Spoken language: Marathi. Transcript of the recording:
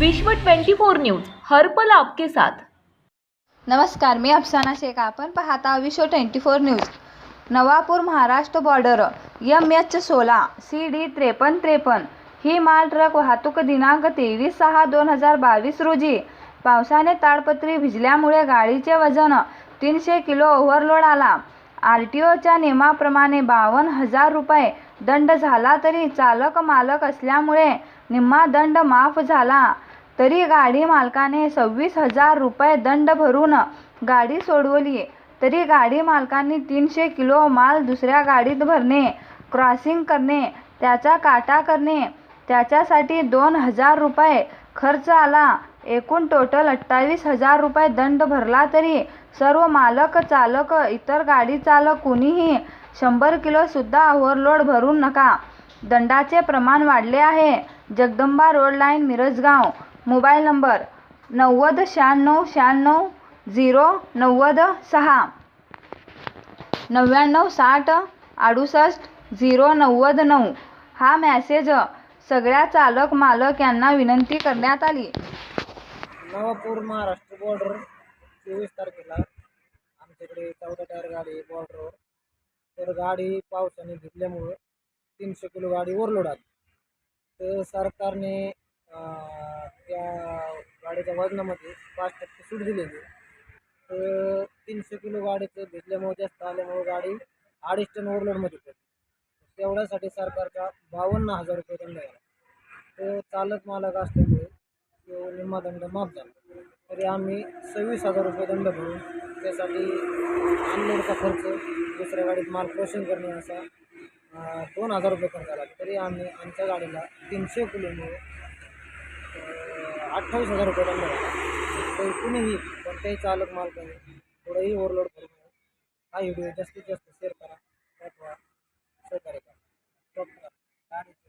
विश्व 24 न्यूज हर्पल आपके साथ. नमस्कार मी अफसाना शेख. आपण पाहता Vishwa twenty four news. Navapur Maharashtra border M H सोळा सी डी त्रेपन्न त्रेपन्न ही माल ट्रक वाहतूक दिनांक तेवीस सहा दोन हजार बावीस रोजी पावसाने ताडपत्री भिजल्यामुळे गाडीचे वजन तीनशे किलो ओव्हरलोड आला. आर टी ओच्या नियमाप्रमाणे बावन्न हजार रुपये दंड झाला तरी चालक मालक असल्यामुळे निम्मा दंड माफ झाला. तरी गाडी मालकाने सव्वीस हजार रुपये दंड भरून गाडी सोडवली. तरी गाडी मालकांनी तीनशे किलो माल दुसऱ्या गाडीत भरणे क्रॉसिंग करणे त्याचा काटा करणे त्याच्यासाठी दोन हजार रुपये खर्च आला. एकूण टोटल अठ्ठावीस हजार रुपये दंड भरला तरी सर्व मालक चालक इतर गाडी चालक कुणीही शंभर किलोसुद्धा ओव्हरलोड भरू नका. दंडाचे प्रमाण वाढले आहे. Jagdamba road line Mirajgaon. Mobile number नव्वद शहाण्णव शहाण्णव झिरो नव्वद सहा. नव्याण्णव साठ अडुसष्ट झिरो नव्वद नऊ. हा मॅसेज सगळ्या चालक मालक यांना विनंती करण्यात आली. नवापूर महाराष्ट्र बॉर्डर चोवीस तारखेला आमच्याकडे चौदा टायर गाडी बॉर्डरवर तर गाडी पावसाने भिजल्यामुळं तीनशे किलो गाडी ओरलोड आली. तर सरकारने त्या गाडीच्या वजनामध्ये पाच टक्के सूट दिलेली. तर तीनशे किलो गाडीचं भिजल्यामुळे जास्त आल्यामुळे गाडी अडीच टन ओव्हरलोडमध्ये पडली. तेवढ्यासाठी सरकारचा बावन्न हजार रुपये दंड झाला. तर चालक मालक असल्यामुळे तो निम्मा दंड माफ झाला. तरी आम्ही सव्वीस हजार रुपये दंड भरून त्यासाठी अनलोडचा खर्च दुसऱ्या गाडीत माल क्रॉसिंग करणे असा दोन हजार रुपये खर्च आला तरी आम्ही आमच्या गाडीला तीनशे किलोमुळे अठ्ठावीस हज़ार रुपये दंड झाला तर कुणीही कोणत्याही चालक मालकाने थोडंही ओव्हरलोड करू नये हा व्हिडिओ जास्तीत जास्त शेअर करा. पाठवा सहकार्य करा. स्टॉप करा. गाडीचं